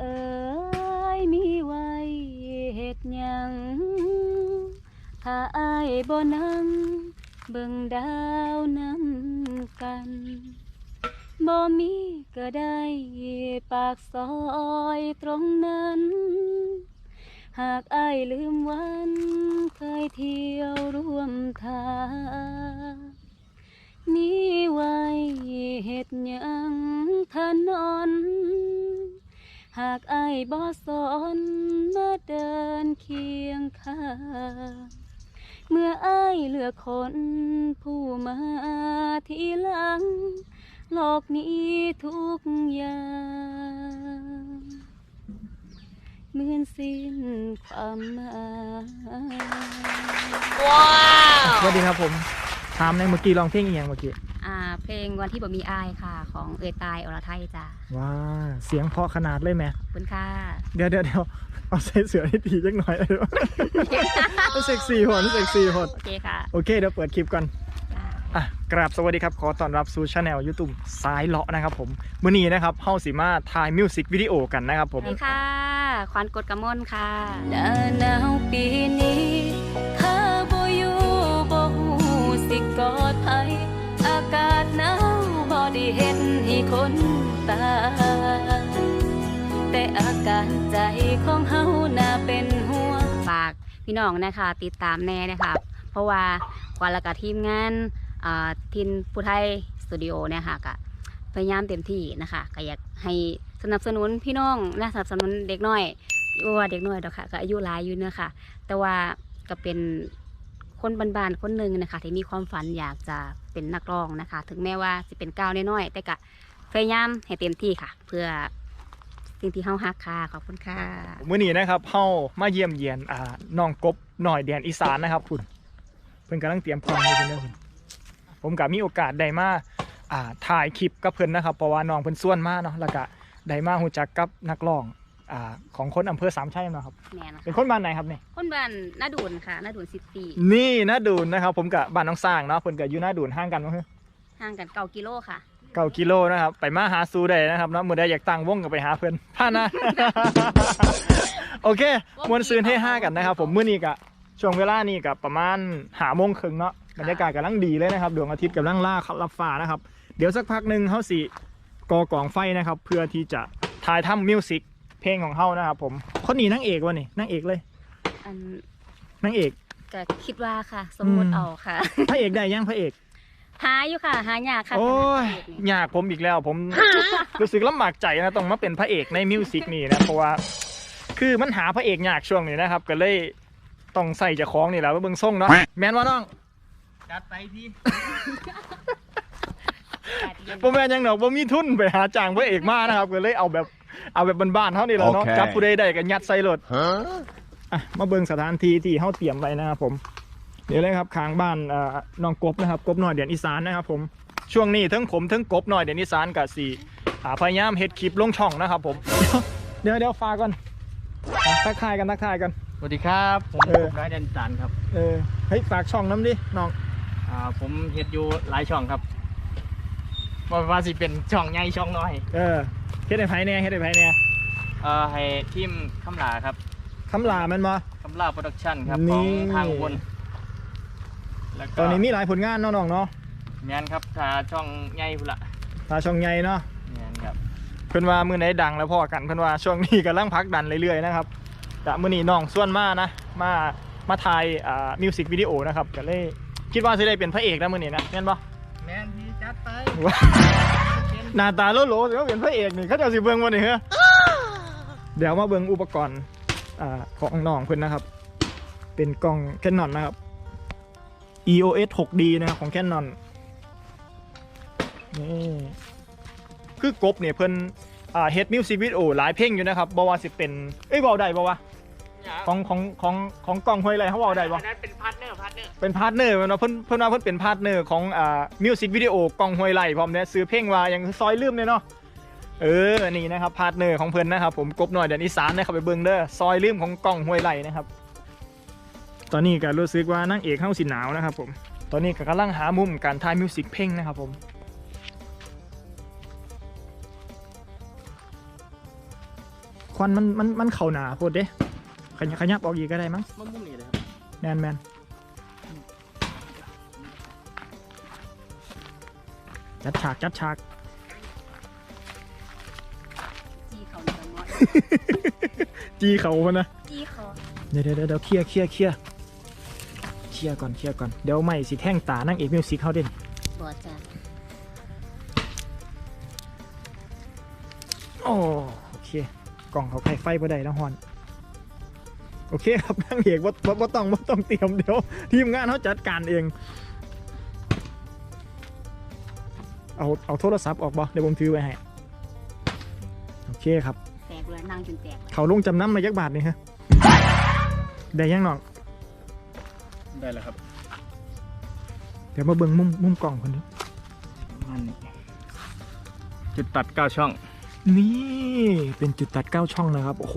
เอ๋ยมีไว้เฮ็ดหยังถ้าอายบ่นั่งเบิ่งดาวนำกันบ่มีก็ได้ปากซอยตรงนั้น หากอายลืมวันเคยเที่ยวร่วมทาง หากอายบ่สอนมาเดินเคียงข้างเมื่ออายเลือกคนผู้มาทีหลังโลกนี้ทุกอย่างเหมือนสิ้นความหมายสวัสดีครับผมถามในเมื่อกี้ลองเพลงอีกอย่างเมื่อกี้อ่า เพลงวันที่บ่มีอายค่ะ ของเอยตายอรไทยจ้ะว้าเสียงเพราะขนาดเลยแหม่ขอบคุณค่ะเดี๋ยวเดี๋ยวเดี๋ยวเอาใส่เสือให้ทีจักหน่อยเลยมันเซ็กซี่หดมันเซ็กซี่หดโอเคค่ะ โอเคเดี๋ยวเปิดคลิปก่อนจ้ะอะกราบสวัสดีครับ ขอต้อนรับสู่ช anel YouTube สายเลาะนะครับผมมื้อนี้นะครับเฮาสิมาถ่ายมิวสิกวิดีโอกันนะครับผสมวัสดีค่ะควันกดกระมนค่ะหน้าหนาวปีนี้ แต่อาการใจของเฮาน่าเป็นห่วงฝากพี่น้องนะคะ ติดตามแน่นะคะเพราะว่าควันและกะทีมงานทินผู้ไทยสตูดิโอเนี่ยค่ะก็พยายามเต็มที่นะคะก็อยากให้สนับสนุนพี่น้องนะสนับสนุนเด็กน้อยว่าเด็กน้อยดอกค่ะก็อายุหลายอยู่เนื้อะค่ะ แต่ว่าก็เป็นคนบ้านๆคนหนึ่งนะคะ ที่มีความฝันอยากจะเป็นนักร้องนะคะ ถึงแม้ว่าจะเป็นก้าวน้อยๆแต่ก็พยายามให้เต็มที่ค่ะ เพื่อ สิ่งที่เฮาฮักค่ะขอบคุณค่ะมื้อนี้นะครับเฮามาเยี่ยมเยียนอ่าน้องกบหน่อยแดนอีสานนะครับคุณเพิ่นกำลังเตรียมพร้อมอยู่เพิ่นเด้อคุณผมก็มีโอกาสได้มาอ่าถ่ายคลิปกับเพิ่นนะครับเพราะว่าน้องเพิ่นส่วนมาเนาะแล้วก็ได้มาฮู้จักกับนักร้องอ่าของคนอำเภอสามชัยเนาะครับแม่นะเป็นคะคนบ้านไหนครับนี่ คนบ้านนาดูนค่ะนาดูนสิบปีนี่นะดูนนะครับ ผมกับบ้านน้องสร้างเนาะเพิ่นก็อยู่หน้าดูนห่างกันมั้งห่างกันเก้ากิโลค่ะ เก้ากิโลนะครับ ไปมาหาซูได้นะครับเนาะมื้อใดอยากตั้งวงก็ไปหาเพิ่นท่านนะ โอเคมวนซืนให้ห้ากันนะครับ ผมมื้อนี้ก็ช่วงเวลานี้ก็ประมาณหาโมงครึ่งเนาะบรรยากาศกำลังดีเลยนะครับดวงอาทิตย์กำลังล่ารับฟ้านะครับ เดี๋ยวสักพักหนึ่งเฮาสิกอกองไฟนะครับ เพื่อที่จะถ่ายทำมิวสิกเพลงของเฮานะครับ ผมคนนี้นางเอกวะนี่นางเอกเลยอันนางเอกก็คิดว่าค่ะ สมมติอืมเอาค่ะ พระเอกได้ยังพระเอก หาอยู่ค่ะ หายากค่ะโอ้ยขนาดนี้อยากผมอีกแล้ว ผมรู้สึกลำบากใจนะต้องมาเป็นพระเอกในมิวสิกนี่นะเพราะว่า คือมันหาพระเอกยากช่วงนี้นะครับ ก็เลยต้องใส่เจะคล้าของนี่แหละว่าเบิ่งส่งเนาะแมนว่าน้องจัดไปพี่ผมแมนยังดอกผมมีทุนไปหาจ้างพระเอกมานะครับ ก็เลยเอาแบบเอาแบบบ้านๆเท่านี้แหละเนาะโอเค จับผู้ใดได้ก็ยัดใส่รถอะมาเบิ่งสถานที่ที่เฮาเตรียมไว้นะครับผม เดี๋ยวเลยครับข้างบ้านเอ่อน้องกบนะครับกบหน่อยเดียนอีสานนะครับผมช่วงนี้ทั้งผมทั้งกบหน่อยเดียนอีสานกับสี่าพยายามเฮ็ดคลิปลงช่องนะครับผม เดี๋ยวเดี๋ยวฝากก่อนอะทักทายกันทักทายกันสวัสดีครับผมเออผมร้อยแดนจันครับเออเฮ้ยฝากช่องน้ำดิน้องอ่าผมเฮ็ดอยู่หลายช่องครับว่าว่าสิเป็นช่องใหญ่ช่องน้อย เออเฮ็ดให้ไผแหน่เฮ็ดให้ไผแหน่เอ่อให้ทีมคำลาครับคำลาแมันมาคำลาโปรดักชั่นครับนี่ของทางบน แล้วก็ตอนนี้มีหลายผลงานเนาะน้องเนาะแมนครับถ้าช่องใหญ่พุ่นละตาช่องใหญ่เนาะแมนครับเพิ่นว่ามือไหนดังแล้วพอกันเพิ่นว่าช่วงนี้กำลังพักดันเรื่อยๆนะครับแต่มื้อนี้น้องส่วนมานะมามาถ่ายอ่ามิวสิกวิดีโอนะครับก็เลยคิดว่าสิได้เป็นพระเอกนะมื้อนี้นะแม่นบ่แมนพี่จัดไปว้าหน้าตาโลโลสิว่าเป็นพระเอกนี่เขาเจะสิเบิ่งบ่นี่เหรอเดี๋ยวมาเบิ่งอุปกรณ์อ่าของน้องเพิ่นนะครับ เป็นกล้อง Canon นะครับ EOS 6D นะครับของ Canon นี่คือกบเนี่ยเพิ่นอ่าเฮ็ดมิวสิกวิดีโอหลายเพลงอยู่นะครับบ่ว่าสิเป็น เอ้ยเว้าได้บ่วะของของของของกล้องห้วยไรเขาเว้าได้บ่อันนั้นเป็นพาร์ทเนอร์พาร์ทเนอร์เป็นพาร์ทเนอร์เนาะเพิ่นเพิ่นว่าเพิ่นเป็นพาร์ทเนอร์ของอ่ามิวสิกวิดีโอกองห้วยไร่พร้อมเนี่ยซื้อเพลงว่าอย่างซอยลืมเลยเนาะเออนี่นะครับพาร์ทเนอร์ของเพิ่นนะครับผมกบหน่อยเดี๋ยวอีสานนะครับไปเบิ่งเด้อซอยลืมของกองห้วยไร่นะครับ ตอนนี้ก็รู้สึกว่านางเอกเข้าสิหนาวนะครับผม ตอนนี้ก็กำลังหามุมการถ่ายมิวสิกเพลงนะครับผมควันมันมันมันเข่าหนาโพดเด้ขยับขยับออกอีกก็ได้มั้งมุมมุมนี้เลยครับแมนแมนจัดฉากจัดฉากจีเขาหน่อยน้อยจีเขาพะนะจีเขาเดี๋ยวเดี๋ยวเดี๋ยวเคลียร์เคลียร์เคลียร์ เคลียร์ก่อนเคลียร์ก่อนเดี๋ยวไม่สิแท่งตานั่งเอกมิวสิกเขาเด่นบอจ้าโอ้โอเคกล่องเขาไข่ไฟบ่ได้แล้วฮอนโอเคครับนั่งเอกว่าว่าต้องว่าต้องเตรียมเดี๋ยวทีมงานเขาจัดการเอง เอาเอาโทรศัพท์ออกบ่เดี๋ยวผมถือไว้ให้โอเคครับแตกเลยนั่งจนแตกเขาลงจำนำมายักบาทนี่ฮะได้ยังน้อง ได้แล้วครับ เดี๋ยวมาเบิ่งมุมมุมกล่องคนดูประมาณนี้จุดตัดเก้าช่อง นี่เป็นจุดตัดเก้าช่องนะครับ โอ้โห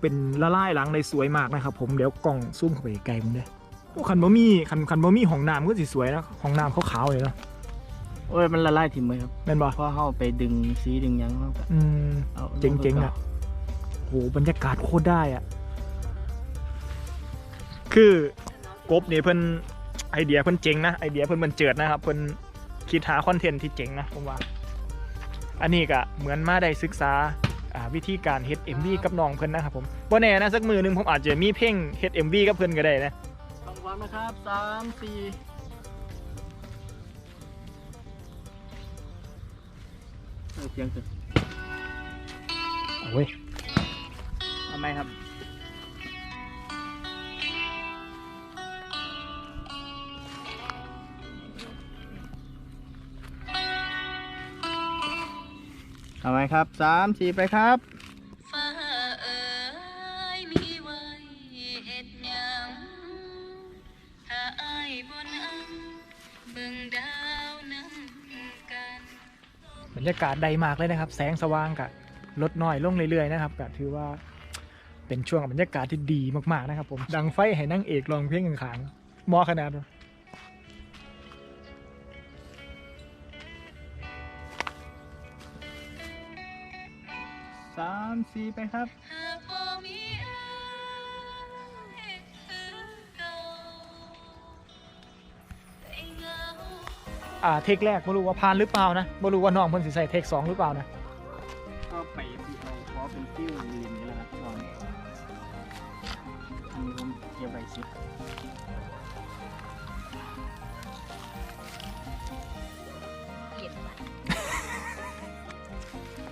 เป็นละลายหลังในสวยมากนะครับ ผมเดี๋ยวกล่องซูมเข้าไปไกลมึงเด้อโอ้คันบ่มีคันคันบ่มีห้องน้ำก็สิสวยนะห้องน้ำขาวๆเลยเนาะโอ้ยมันละลายถิ่มเลยครับแม่นบ่เพราะเข้าไปดึงสีดึงหยังเข้าไปอืมเอาเจ๋งๆอะโอ้โหบรรยากาศโคตรได้อะคือ กบนี่เพิ่นไอเดียเพิ่นเจ๋งนะไอเดียเพิ่นมันเจิดนะครับเพิ่นคิดหาคอนเทนต์ที่เจ๋งนะผมว่า อันนี้ก็เหมือนมาได้ศึกษาอ่าวิธีการเฮ็ด MV กับน้องเพิ่นนะครับผมบ่แน่นะสักมือหนึงผมอาจจะมีเพลงเฮ็ด MV กับเพิ่นก็ได้นะต้องวางนะครับสามสี่เออเสียงสุดโอ้ยเอาไหมครับ เอาไหมครับสามสี่ไปครับฟ้าเอ๋ยมีไว้เฮ็ดหยังถ้าอายบ่นั่งเบิ่งดาวนำกันบรรยากาศใดมากเลยนะครับ แสงสว่างก็ลดน้อยลงเรื่อยๆนะครับก็ถือว่าเป็นช่วงบรรยากาศที่ดีมากๆนะครับผม ดังไฟให้นั่งเอกลองเพลงขางๆมอขนาดนั้นามสี่ไปครับหากบ่มีอายคือเก่าแต่เหงาอ่าเทคแรกไม่รู้ว่าผ่านหรือเปล่านะไม่รู้ว่าน้องเพิ่นสิใส่เทคสองหรือเปล่านะก็ไปที่เอาเพราะเป็นฟิวลินนี่แหละครับตอนนี้อันนี้ผมเก็บไว้สิเย็นว่ะ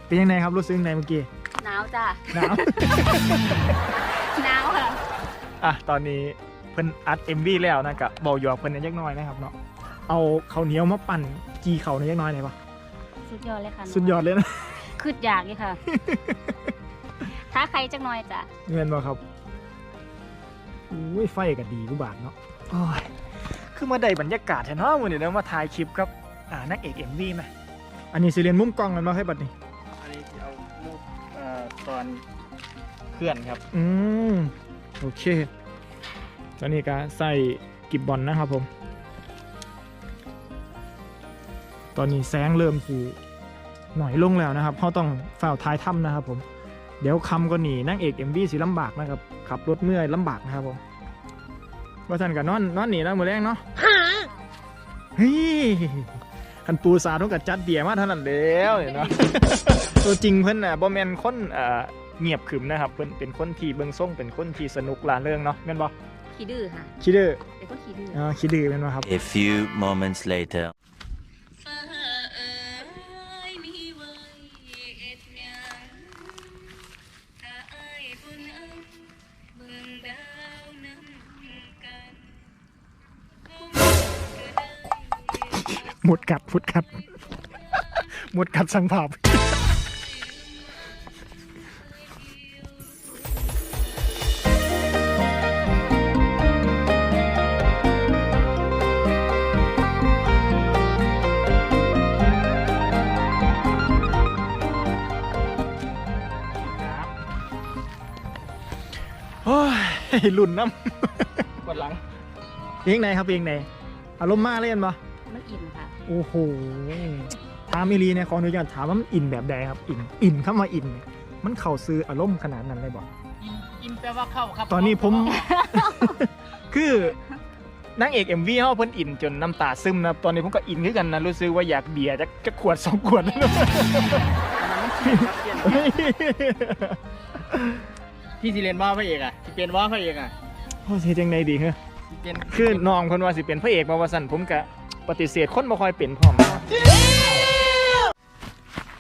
เป็นยังไงครับรู้สึกยังไงเมื่อกี้ หนาวจ้ะหนาวหนาวค่ะอะตอนนี้เพิ่นอัด MV แล้วนะกะเบาหยอกเพิ่นนิดน้อยนะครับเนาะเอาข้าวเหนียวมาปั่นจีเขานิดน้อยหน่อยปะสุดยอดเลยค่ะสุดยอดเลยนะคืดอยากเลยค่ะถ้าใครจักหน่อยจ้ะเงินบ่ครับอุ้ยไฟก็ดีกูบาทเนาะโอ้ยคือมาได้บรรยากาศแท้เนาะมื้อนี้เนาะมาถ่ายคลิปกับอ่านักเอก MV ไหมอันนี้สิเรียนมุมกล้องกันบ่ให้บัดนี้อันนี้ ตอนเคลื่อนครับ อืมโอเค ตอนนี้ก็ใส่กิบบอลนะครับผม ตอนนี้แสงเริ่มสีหน่อยลงแล้วนะครับเขาต้องฝ่าวท้ายถ้ำนะครับผม เดี๋ยวคำก็หนีนั่งเอกเอ็มวีสีลำบากนะครับ ขับรถเมื่อยลำบากนะครับผมว่าท่านกับนอนนอนหนีแล้วมือแรงเนาะเฮ้ย คันปูสาต้องกับจัดเบียร์มาเท่านั้นแล้วเนี่ยเนาะตัวจริงเพิ่นน่ะบ่แม่นคนเอ่อเงียบขรึมนะครับเพิ่นเป็นคนที่เบิ่งส่งเป็นคนที่สนุกลาเริงเนาะแม่นบ่ขี้ดื้อค่ะคิดดื้อเป็นคนขี้ดื้ออ่าคิดดื้อแม่นบ่ครับ A few moments later. หมุดกัดหมุดกัดหมุดกัดสังภาพโอ้ยลุ่นน้กดหลังำเพลงไหนครับเพลงไหนอารมณ์มากเลยเห็นปะ มันอินค่ะ โอ้โหถามมิลีเนี่ยขออนุญาตถามว่ามันอินแบบใดครับ อินอินเข้ามาอินเนี่ยมันเข้าซื้ออารมณ์ขนาดนั้นเลยบอกอินอินแปลว่าเข้าครับตอนนี้ผม คือนางเอก MV เฮาเพิ่นอินจนน้ำตาซึมนะครับตอนนี้ผมก็อินคือกันนะรู้สึกว่าอยากเบียร์จะจะขวดสองขวดพี่สิเรียนว่าพระเอกอะสิเป็นว่าพระเอกอะโอ้สิจังไดดีเหรอสิเป็นคือน้องเพิ่นว่าสิเป็นพระเอกมาว่าซั่นผมก็ ปฏิเสธคนบ่ค่อยเป็นพร้อม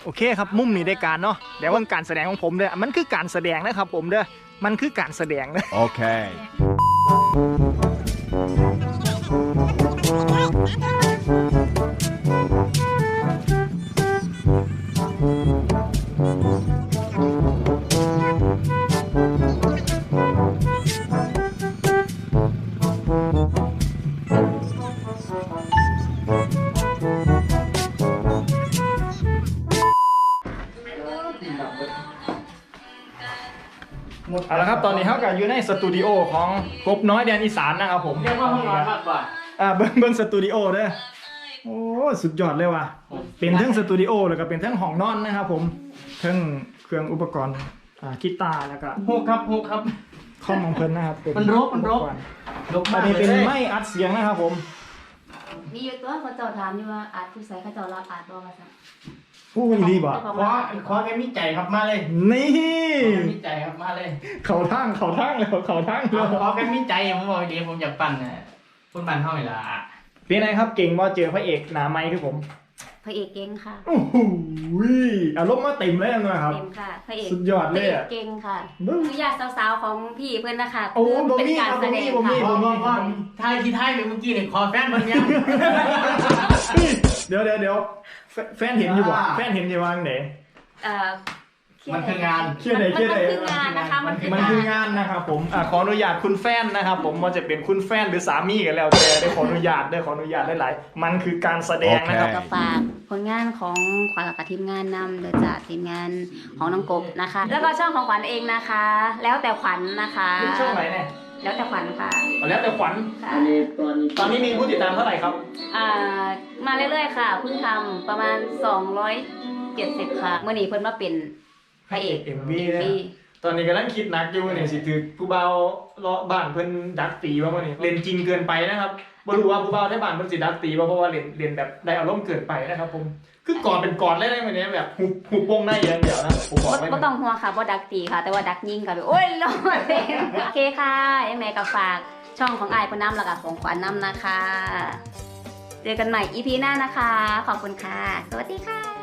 โอเคครับมุมนี้ได้การเนาะเดี๋ยวว่าการแสดงของผมเด้อมันคือการแสดงนะครับผมเด้อมันคือการแสดงนะโอเค อาละครับตอนนี้เฮาก็อยู่ในสตูดิโอของกบน้อยแดนอีสานนะครับผมเรียกว่าห้องนอนมากกว่าอ่าเบิ้งเบิ้งสตูดิโอเด้อโอ้สุดยอดเลยว่ะเป็นทั้งสตูดิโอแล้วก็เป็นทั้งห้องนอนนะครับผมทั้งเครื่องอุปกรณ์อ่ากีตาร์แล้วก็ฮูกครับฮูกครับคอมของเพิ่นนะครับเป็มันรกมันรกอุปกณ์ลบอัมานกนี้เลเป็นยไม้อัดเสียงนะครับผม มีอยู่ตัวเขาเจ้าถามอยู่ว่าอาจผู้ใส่เขาเจ้ารับอาจบ่ว่าซั่ นอู้ยดีบ่เจ้าขขอองขอแค่มีใจครับมาเลยนี่ ขอแค่มีใจครับมาเลย เขาทางเขาทางแล้วเขาทางแล้เอาวขอแค่มีใจผมบอกดีผมอยากปั่นนะคุณปั่นเท่าไหร่ละเป็นไงครับเก่งว่าเจอพระเอกหนาไม้คือผมพระเอกเก่งค่ะโอ้โหอารมณ์มาเต็มเลยนะครับเต็มค่ะพระเอกสุดยอดพเลระยเอกอะเก่งค่ะบึ้งคือญาติสาวๆของพี่เพื่อนนะคะโอ้คือบ่เป็นมีการครับแสดงบ่มีค่ะบ่มีพ่อพ่อทายที่ทายไปเมื่อกี้เนี่ยขอแฟนมันยังเดี๋ยวเดี๋ยวเดี๋ยวแฟแฟนเห็นอยู่บ่อ่าแฟนเห็นอยู่วางไหน เอ่อมันคืองาน เครียดไหนเครียดไหน มันคืองานนะคะ มันคือมันคืองานนะครับผมอะขออนุญาตคุณแฟนนะครับ ผมว่าจะเป็นคุณแฟนหรือสามีกันแล้วแต่ได้ขออนุญาตได้ขออนุญาตได้หลายมันคือการแสดงนะครับโอเคก็ฝากผลงานของขวัญกับทีมงานนำโดยจากทีมงานของน้องกบนะคะ แล้วก็ช่องของขวัญเองนะคะ แล้วแต่ขวัญนะคะ ช่องไหนเนี่ย แล้วแต่ขวัญค่ะ เอาแล้วแต่ขวัญ ค่ะตอนนี้มีผู้ติดตามเท่าไหร่ครับ อ่ามาเรื่อยๆค่ะเพิ่งทำประมาณ 270 ค่ะเมื่อนี้เพิ่นมาเป็นพระเอกเอ็มวีนะปีตอนนี้กำลังคิดหนักอยู่เนี่ยสิถือผู้เบาเลาะบ้านเพิ่นดักตีว่ามื่อนี้เล่นจริงเกินไปนะครับ บ่รู้ว่าผู้บ่าวได้บานเพิ่นสิดักตีว่เพราะว่าเรียนเรียนแบบได้อารมณ์เกินไปนะครับผม คือกอดเป็นกอดเลยนะวันนี้แบบหุบหุบวงได้อย่างเดียวนะผมบอกบ่ไว้บ่ต้องห่วงค่ะบ่ดักตีค่ะ แต่ว่าดักยิงค่ะโอ้ยรอดเลยโอเคค่ะยังไงก็ฝากช่องของไอ้พนน้ำแล้วก็ของขวัญน้ำนะคะ เจอกันใหม่ EP หน้านะคะ ขอบคุณค่ะ สวัสดีค่ะ